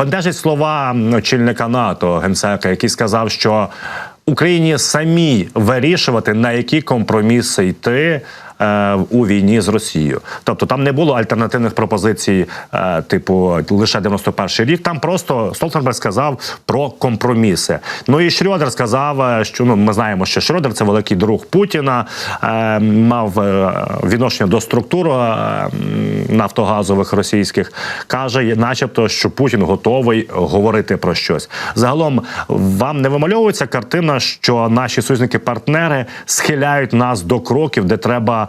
бентежить слова очільника НАТО генсека, який сказав, що Україні самі вирішувати на які компроміси йти. Е, У війні з Росією, тобто там не було альтернативних пропозицій, е, типу лише 91 рік. Там просто Столтенберг сказав про компроміси. Ну і Шрёдер сказав, е, що ну ми знаємо, що Шрёдер – це великий друг Путіна, мав відношення до структур нафтогазових російських. каже, начебто, що Путін готовий говорити про щось. Загалом вам не вимальовується картина, що наші союзники-партнери схиляють нас до кроків, де треба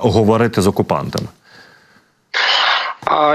говорити з окупантами.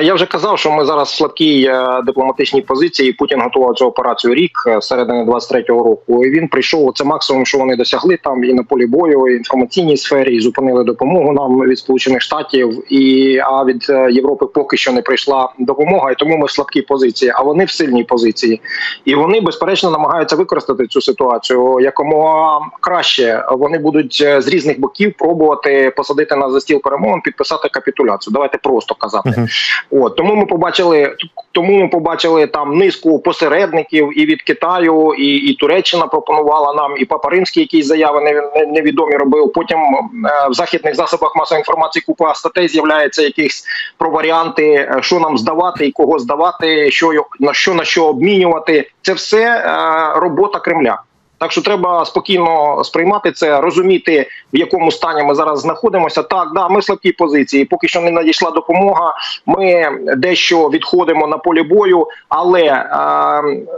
Я вже казав, що ми зараз в слабкій е, дипломатичній позиції. Путін готував цю операцію рік е, середини 23-го року. І він прийшов. Це максимум, що вони досягли там і на полі бою, і інформаційній сфері, і зупинили допомогу нам від Сполучених Штатів. І а від е, Європи поки що не прийшла допомога, і тому ми в слабкій позиції. А вони в сильній позиції, і вони безперечно намагаються використати цю ситуацію якомога краще. Вони будуть з різних боків пробувати посадити нас за стіл перемовин, підписати капітуляцію. Давайте просто казати. От тому ми побачили, тому ми побачили там низку посередників і від Китаю, і, і Туреччина пропонувала нам, і Папа Римський якісь заяви не- не- невідомі робив. Потім е, в західних засобах масової інформації купа статей з'являється якихось про варіанти, е, що нам здавати і кого здавати, що на що на що обмінювати. Це все е, робота Кремля. Так що треба спокійно сприймати це, розуміти, в якому стані ми зараз знаходимося. Так, да, ми в слабкій позиції. Поки що не надійшла допомога. Ми дещо відходимо на полі бою, але е,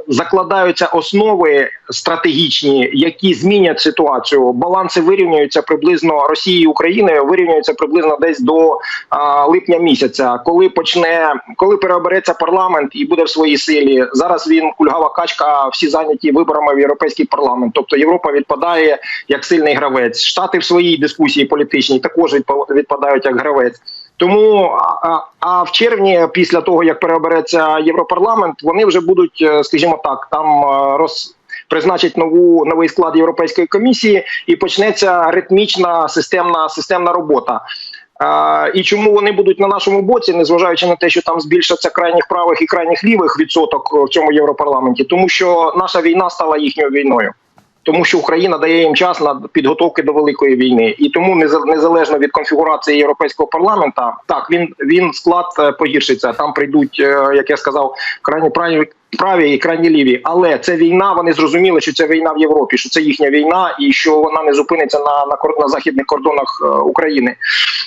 закладаються основи стратегічні, які змінять ситуацію. Баланси вирівнюються приблизно Росії і України вирівнюються приблизно десь до е, липня місяця, коли почне, коли переобереться парламент і буде в своїй силі. Зараз він кульгава качка, всі зайняті виборами в європейський парламент. Тобто Європа відпадає як сильний гравець. Штати в своїй дискусії політичній також відпа- відпадають як гравець. Тому а, а- а в червні, після того як переобереться європарламент, вони вже будуть, е, скажімо так, там е, роз. Призначить нову новий склад європейської комісії і почнеться ритмічна системна системна робота. Е, і чому вони будуть на нашому боці, незважаючи на те, що там збільшаться крайніх правих і крайніх лівих відсоток в цьому європарламенті, тому що наша війна стала їхньою війною. Тому що Україна дає їм час на підготовки до великої війни, і тому неза- незалежно від конфігурації європейського парламента, так він він склад е, погіршиться. Там прийдуть, е, як я сказав, крайні праві, праві і крайні ліві. Але це війна. Вони зрозуміли, що це війна в Європі, що це їхня війна, і що вона не зупиниться на на, на західних кордонах е, України.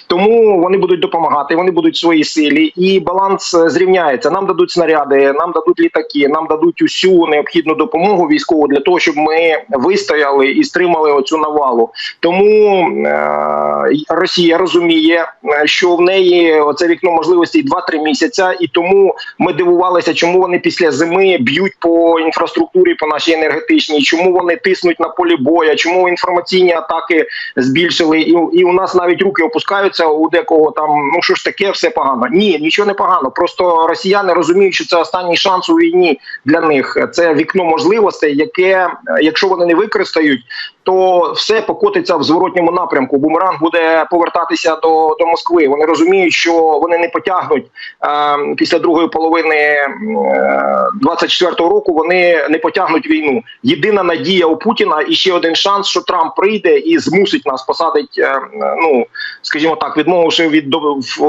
Тому вони будуть допомагати, вони будуть в своїй силі, і баланс е, зрівняється. Нам дадуть снаряди, нам дадуть літаки, нам дадуть усю необхідну допомогу військову для того, щоб ми вистояли і стримали оцю навалу. Тому е, Росія розуміє, е, що в неї оце вікно можливостей 2-3 місяця, і тому ми дивувалися, чому вони після зими б'ють по інфраструктурі, по нашій енергетичній, чому вони тиснуть на полі боя, чому інформаційні атаки збільшили, і, і у нас навіть руки опускаються у декого там. Ну що ж таке, все погано. Ні, нічого не погано. Просто росіяни розуміють, що це останній шанс у війні для них. Це вікно можливостей, яке, якщо вони не використають, то все покотиться в зворотньому напрямку. Бумеранг буде повертатися до, до Москви. Вони розуміють, що вони не потягнуть е, після другої половини е, 24-го року. Вони не потягнуть війну. Єдина надія у Путіна і ще один шанс, що Трамп прийде і змусить нас посадить. Е, ну скажімо так, відмовивши від до- в,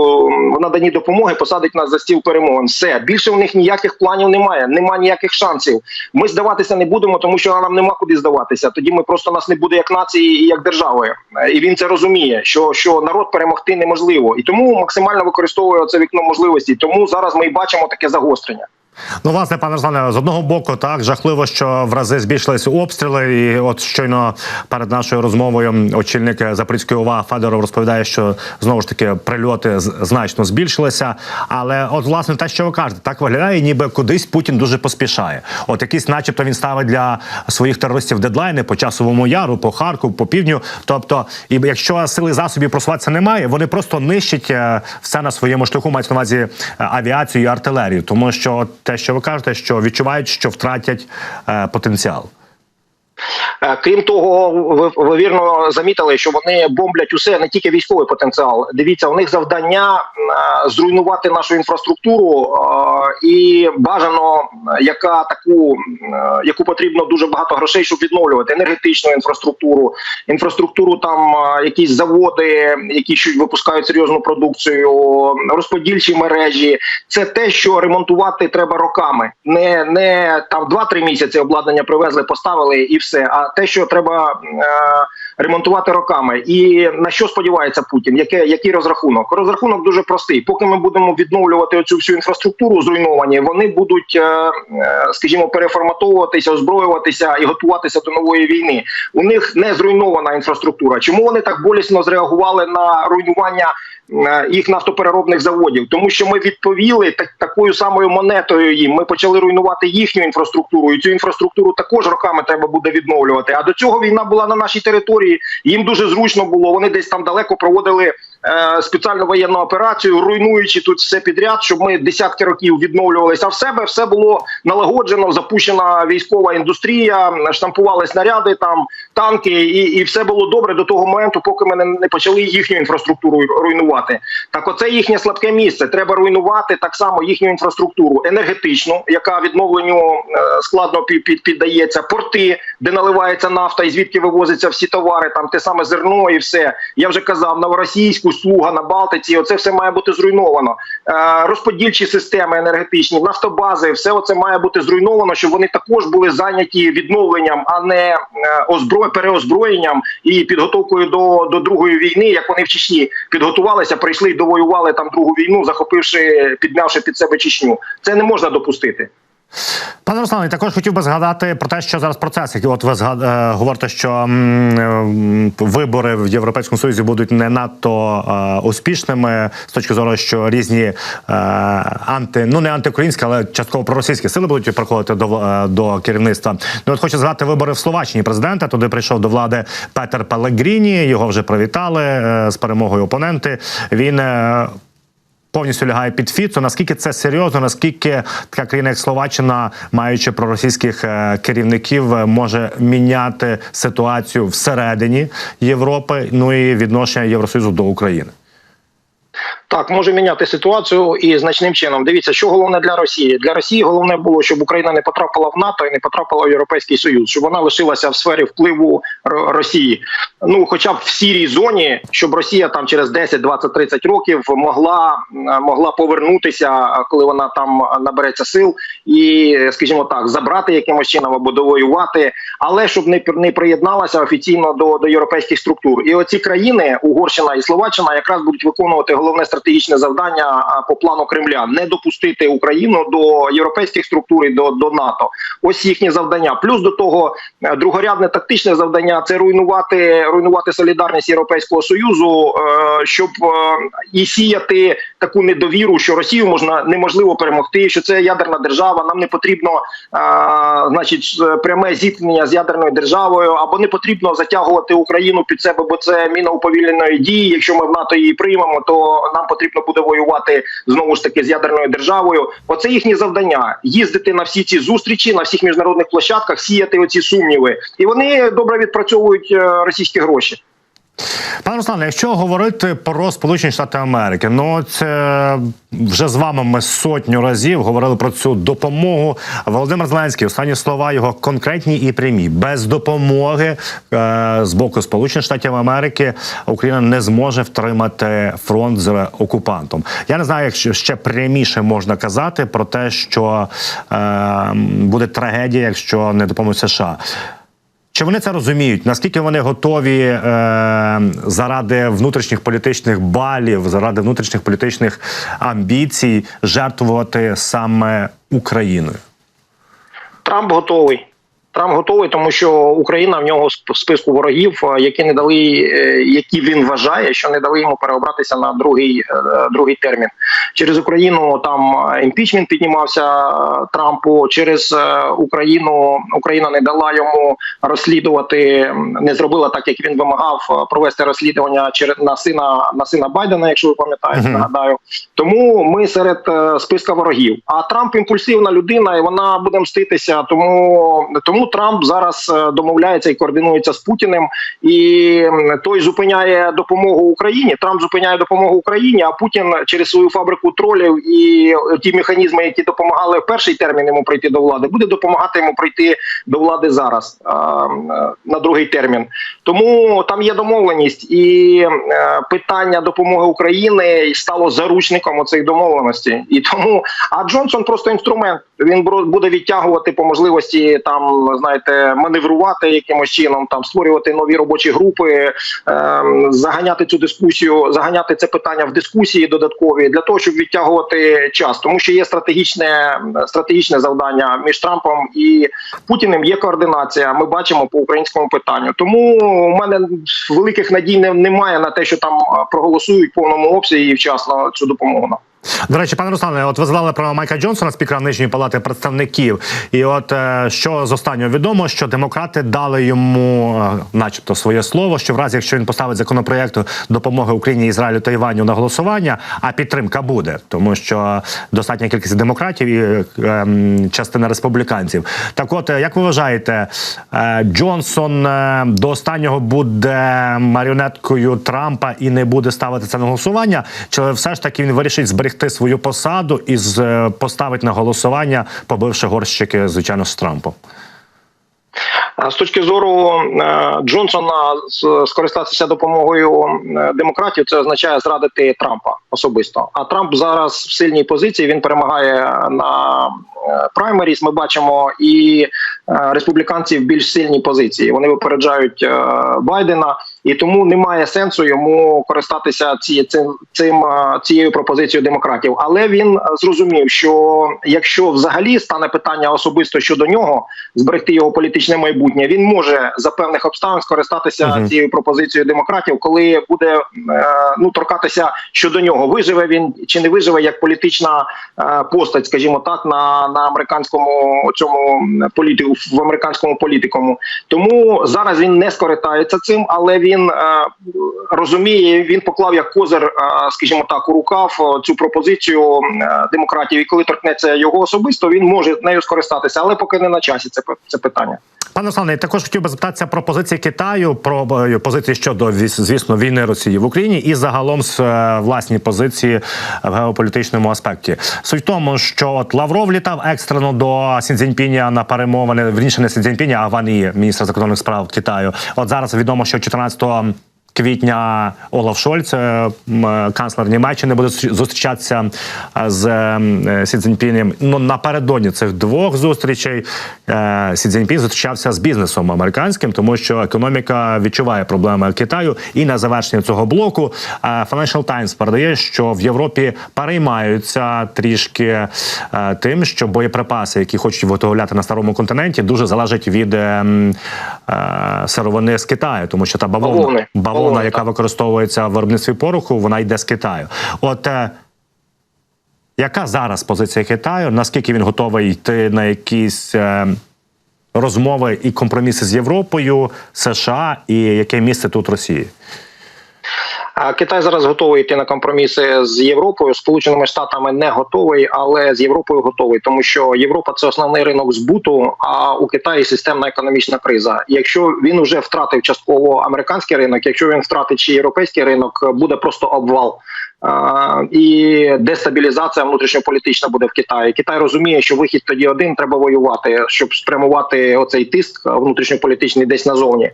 в наданні допомоги, посадить нас за стіл перемовин. Все більше у них ніяких планів немає, немає ніяких шансів. Ми здаватися не будемо, тому що нам нема куди здаватися. Тоді ми просто нас не буде як нації і як держави. Е, І він це розуміє, що, що народ перемогти неможливо, і тому максимально використовує це вікно можливості. Тому зараз ми і бачимо таке загострення. Ну, власне, пане Руслане, з одного боку, так жахливо, що в рази збільшилися обстріли. І от щойно перед нашою розмовою очільник Запорізької ОВА Федоров розповідає, що знову ж таки прильоти значно збільшилися. Але от власне те, що ви кажете, так виглядає, ніби кудись Путін дуже поспішає. От якийсь, начебто, він ставить для своїх терористів дедлайни по часовому яру, по Харкову, по півдню. Тобто, і якщо сили засобів просуватися немає, вони просто нищать е, все на своєму шляху, мають на увазі е, авіацію і артилерію, тому що те, що ви кажете, що відчувають, що втратять е, потенціал. Е, Крім того, ви, ви вірно замітили, що вони бомблять усе не тільки військовий потенціал. Дивіться, у них завдання е, зруйнувати нашу інфраструктуру е, і бажано, яка таку, яку потрібно дуже багато грошей, щоб відновлювати енергетичну інфраструктуру, інфраструктуру там якісь заводи, які щось випускають серйозну продукцію, розподільчі мережі. Це те, що ремонтувати треба роками, не, не там 2-3 місяці обладнання привезли, поставили і все. А те, що треба е, ремонтувати роками. І на що сподівається Путін? Яке, який розрахунок? Розрахунок дуже простий. Поки ми будемо відновлювати оцю всю інфраструктуру зруйновані, вони будуть, е, е, скажімо, переформатовуватися, озброюватися і готуватися до нової війни. У них не зруйнована інфраструктура. Чому вони так болісно зреагували на руйнування? е, Їх нафтопереробних заводів, тому що ми відповіли так такою самою монетою їм. Ми почали руйнувати їхню інфраструктуру, і цю інфраструктуру також роками треба буде відновлювати. А до цього війна була на нашій території. Їм дуже зручно було. Вони десь там далеко проводили спеціальну воєнну операцію, руйнуючи тут все підряд, щоб ми десятки років відновлювалися. В себе все було налагоджено, запущена військова індустрія, штампували снаряди, там танки, і, і все було добре до того моменту, поки ми не, почали їхню інфраструктуру руйнувати. Так, оце їхнє слабке місце. Треба руйнувати так само їхню інфраструктуру енергетичну, яка відновленню е, складно під, під, піддається, порти, де наливається нафта, і звідки вивозяться всі товари, там те саме зерно і все. Я вже казав, новоросійську, слуга на Балтиці. Оце все має бути зруйновано. Е, розподільчі системи енергетичні, нафтобази, все це має бути зруйновано, щоб вони також були зайняті відновленням, а не е, озбро... переозброєнням і підготовкою до, до другої війни, як вони в Чечні підготувалися, прийшли і довоювали там другу війну, захопивши, підмявши під себе Чечню. Це не можна допустити. Пане Руслане, також хотів би згадати про те, що зараз процес, от ви згад... е, говорите, що м, вибори в Європейському Союзі будуть не надто е, успішними з точки зору, що різні е, анти, ну не антиукраїнські, але частково проросійські сили будуть приходити до, е, до керівництва. Ну от хочу згадати вибори в Словаччині президента. Туди прийшов до влади Петер Пелегріні. Його вже привітали е, з перемогою опоненти. Він е, повністю лягає під Фіцу. Наскільки це серйозно? Наскільки така країна, як Словаччина, маючи проросійських е, керівників, е, може міняти ситуацію всередині Європи, ну і відношення Євросоюзу до України? Так, може міняти ситуацію і значним чином. Дивіться, що головне для Росії. Для Росії головне було, щоб Україна не потрапила в НАТО і не потрапила в Європейський Союз, щоб вона лишилася в сфері впливу Росії. Ну, хоча б в сірій зоні, щоб Росія там через 10, 20, 30 років могла могла повернутися, коли вона там набереться сил, і, скажімо так, забрати якимось чином або довоювати, але щоб не не приєдналася офіційно до, до європейських структур. І оці країни, Угорщина і Словаччина, якраз будуть виконувати головне стратегічне завдання по плану Кремля не допустити Україну до європейських структур і до, до НАТО. Ось їхнє завдання. Плюс до того, е, другорядне тактичне завдання це руйнувати руйнувати солідарність Європейського союзу, е, щоб е, і сіяти таку недовіру, що Росію можна неможливо перемогти, що це ядерна держава. Нам не потрібно, значить, пряме зіткнення з ядерною державою, або не потрібно затягувати Україну під себе, бо це міна уповільненої дії. Якщо ми в НАТО її приймемо, то нам потрібно буде воювати знову ж таки з ядерною державою. Оце їхні завдання: їздити на всі ці зустрічі на всіх міжнародних площадках, сіяти оці сумніви, і вони добре відпрацьовують е, російські гроші. Пане Руслане, якщо говорити про Сполучені Штати Америки, ну це вже з вами ми сотню разів говорили про цю допомогу. Володимир Зеленський, останні слова його конкретні і прямі. Без допомоги е, з боку Сполучених Штатів Америки Україна не зможе втримати фронт з окупантом. Я не знаю, якщо ще пряміше можна казати про те, що е, буде трагедія, якщо не допоможуть США. Чи вони це розуміють? Наскільки вони готові е, заради внутрішніх політичних балів, заради внутрішніх політичних амбіцій жертвувати саме Україною? Трамп готовий. Трамп готовий, тому що Україна в нього в списку ворогів, е, які не дали, е, які він вважає, що не дали йому переобратися на другий е, другий термін. Через Україну там імпічмент піднімався Трампу. Через Україну Україна не дала йому розслідувати, не зробила так, як він вимагав провести розслідування через на сина на сина Байдена, якщо ви пам'ятаєте, Мгм. нагадаю. Тому ми серед списка ворогів. А Трамп імпульсивна людина, і вона буде мститися. Тому тому Трамп зараз е, домовляється і координується з Путіним, і той зупиняє допомогу Україні. Трамп зупиняє допомогу Україні, а Путін через свою фабрику тролів і ті механізми, які допомагали в перший термін йому прийти до влади, буде допомагати йому прийти до влади зараз е, на другий термін. Тому там є домовленість, і е, питання допомоги України стало заручником оцих домовленостей. І тому а Джонсон просто інструмент. Він буде відтягувати по можливості там, знаєте, маневрувати якимось чином, там створювати нові робочі групи, ем, заганяти цю дискусію, заганяти це питання в дискусії додаткові для того, щоб відтягувати час, тому що є стратегічне стратегічне завдання між Трампом і Путіним. Є координація. Ми бачимо по українському питанню. Тому у мене великих надій не- немає на те, що там проголосують в повному обсязі і вчасно цю допомогу. До речі, пане Руслане, от ви згадали про Майка Джонсона, спікера нижньої палати представників. І от е, що з останнього відомо, що демократи дали йому, е, начебто, своє слово, що в разі, якщо він поставить законопроект допомоги Україні, Ізраїлю та Іваню на голосування, а підтримка буде, тому що достатня кількість демократів і е, ем, частина республіканців. Так, от як ви вважаєте, Джонсон до останнього буде маріонеткою Трампа і не буде ставити це на голосування? Чи все ж таки він вирішить зберегти свою посаду і е, поставить на голосування, побивши горщики, звичайно, з Трампом? З точки зору е, Джонсона скористатися допомогою е, демократів, це означає зрадити Трампа особисто. А Трамп зараз в сильній позиції. Він перемагає на праймеріс. Ми бачимо і е, республіканці в більш сильній позиції. Вони випереджають Байдена, і тому немає сенсу йому користатися ці, цим, цим е, цією пропозицією демократів. Але він е, зрозумів, що якщо взагалі стане питання особисто щодо нього, зберегти його політичне майбутнє, він може за певних обставин скористатися Мгм. цією пропозицією демократів, коли буде е, ну торкатися щодо нього, виживе він чи не виживе як політична е, постать, скажімо так, на, на американському цьому політику в американському політикуму. Тому зараз він не скористається цим, але він е, розуміє, він поклав як козир, е, скажімо так, у рукав е, цю пропозицію демократів. І коли торкнеться його особисто, він може нею скористатися, але поки не на часі це, це питання. Пане Руслане, також хотів би запитатися про позиції Китаю, про позиції щодо звісно війни Росії в Україні і загалом з власні позиції в геополітичному аспекті. Суть в тому, що от Лавров літав екстрено до Сінцзіньпіня на перемовини, вірніше не Сінцзіньпіня, а Ван Ї, міністра закордонних справ Китаю. От зараз відомо, що 14 то Квітня Олаф Шольц, е, е, канцлер Німеччини, буде зустрічатися е, з Сі Цзіньпінем. Ну напередодні цих двох зустрічей Сі Цзіньпін зустрічався з бізнесом американським, тому що економіка відчуває проблеми Китаю. І на завершення цього блоку Financial Times передає, що в Європі переймаються трішки тим, що боєприпаси, які хочуть виготовляти на старому континенті, дуже залежать від е, м, е, сировини з Китаю, тому що та бавовна, Бавовни. Бавовна, яка використовується в виробництві пороху, вона йде з Китаю. От е, яка зараз позиція Китаю? Наскільки він готовий йти на якісь е, розмови і компроміси з Європою, США, і яке місце тут Росії? Китай зараз готовий йти на компроміси з Європою. Сполученими Штатами не готовий, але з Європою готовий, тому що Європа це основний ринок збуту. А у Китаї системна економічна криза. Якщо він вже втратив частково американський ринок, якщо він втратить ще європейський ринок, буде просто обвал. І дестабілізація внутрішньополітична буде в Китаї. Китай розуміє, що вихід тоді один треба воювати, щоб спрямувати оцей тиск внутрішньополітичний десь назовні.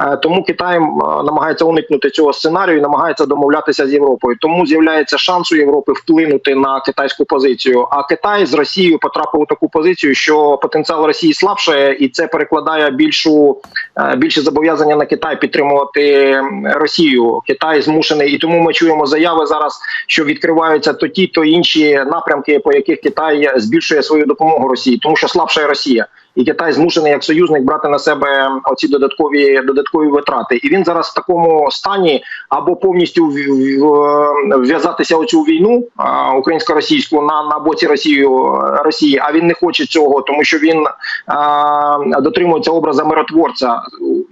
Е, Тому Китай намагається уникнути цього сценарію, і намагається домовлятися з Європою. Тому з'являється шанс у Європи вплинути на китайську позицію. А Китай з Росією потрапив у таку позицію, що потенціал Росії слабше, і це перекладає більшу е, більше зобов'язання на Китай підтримувати Росію. Китай змушений, і тому ми чуємо заяви зараз, що відкриваються то ті, то інші напрямки, по яких Китай збільшує свою допомогу Росії, тому що слабша Росія. І Китай змушений як союзник брати на себе оці додаткові додаткові витрати. І він зараз в такому стані або повністю вв'язатися у цю війну українсько-російську на, на боці Росію Росії. А він не хоче цього, тому що він а, дотримується образа миротворця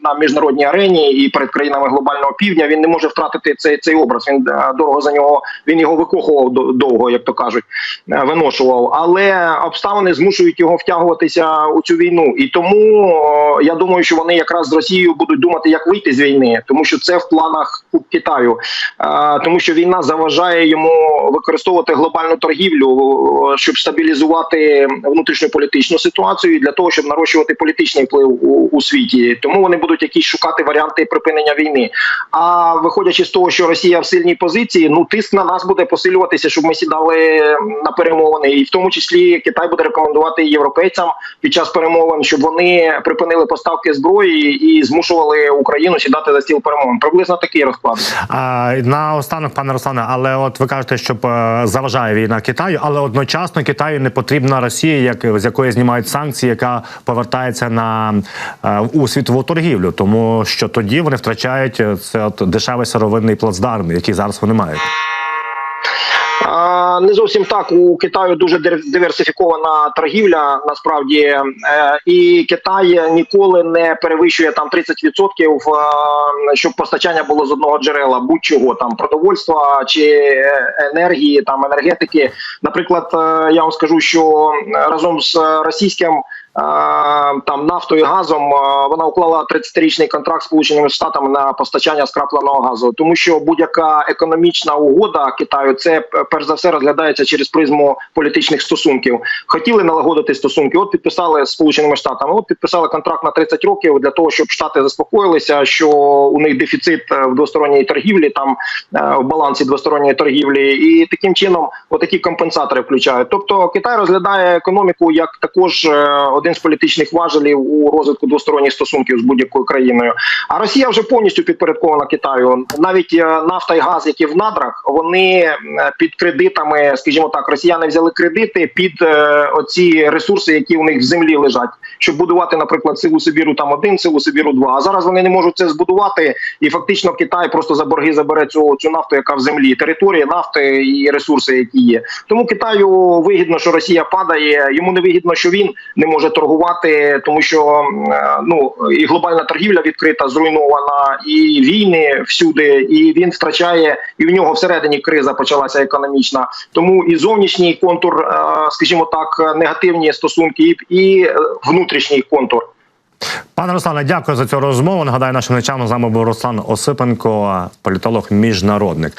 на міжнародній арені і перед країнами глобального півдня. Він не може втратити цей цей образ. Він е, дорого за нього він його викохував до- довго, як то кажуть, е, виношував. Але обставини змушують його втягуватися у цю війну. І тому о, я думаю, що вони якраз з Росією будуть думати, як вийти з війни, тому що це в планах Китаю, Е, тому що війна заважає йому використовувати глобальну торгівлю, щоб стабілізувати внутрішньополітичну ситуацію і для того, щоб нарощувати політичний вплив у, у світі. Тому вони будуть якісь шукати варіанти припинення війни. А виходячи з того, що Росія в сильній позиції, ну тиск на нас буде посилюватися, щоб ми сідали на перемовини, і в тому числі Китай буде рекомендувати європейцям під час перемовин, щоб вони припинили поставки зброї і змушували Україну сідати за стіл перемовин. Приблизно такий розклад. А, на останок, пане Руслане, але от ви кажете, що е, заважає війна Китаю, але одночасно Китаю не потрібна Росія, як з якої знімають санкції, яка повертається на е, у світову торгівлю, тому що тоді вони втрачають е, це от дешевий сировинний плацдарм, який зараз вони мають. Не зовсім так. У Китаю дуже диверсифікована торгівля. Насправді, Е, і Китай ніколи не перевищує там 30%, е, щоб постачання було з одного джерела, будь-чого там продовольства чи е, енергії, там енергетики. Наприклад, я вам скажу, що разом з російським. Е, Там нафтою і газом е, вона уклала 30-річний контракт з Сполученими Штатами на постачання скрапленого газу, тому що будь-яка економічна угода Китаю це перш за все розглядається через призму політичних стосунків. Хотіли налагодити стосунки. От підписали з Сполученими Штатами. От підписали контракт на 30 років для того, щоб штати заспокоїлися, що у них дефіцит е, в двосторонній торгівлі, там е, в балансі двосторонньої торгівлі, і таким чином отакі компенсатори включають. Тобто Китай розглядає економіку як також е, один з політичних важелів у розвитку двосторонніх стосунків з будь-якою країною. А Росія вже повністю підпорядкована Китаю. Навіть е, нафта і газ, які в надрах, вони е, під кредитами, скажімо так, росіяни взяли кредити під е, оці ресурси, які у них в землі лежать, щоб будувати, наприклад, силу Сибіру там один, силу Сибіру два. А зараз вони не можуть це збудувати, і фактично Китай просто за борги забере цю, цю нафту, яка в землі, території нафти і ресурси, які є. Тому Китаю вигідно, що Росія падає. Йому не вигідно, що він не може торгувати, тому що е, ну і глобальна торгівля відкрита, зруйнована, і війни всюди, і він втрачає, і в нього всередині криза почалася економічна. Тому і зовнішній контур, е, скажімо так, негативні стосунки, і, і е, внутрішній контур. Пане Руслане, дякую за цю розмову. Нагадаю, нашим ночам з нами був Руслан Осипенко, політолог міжнародник.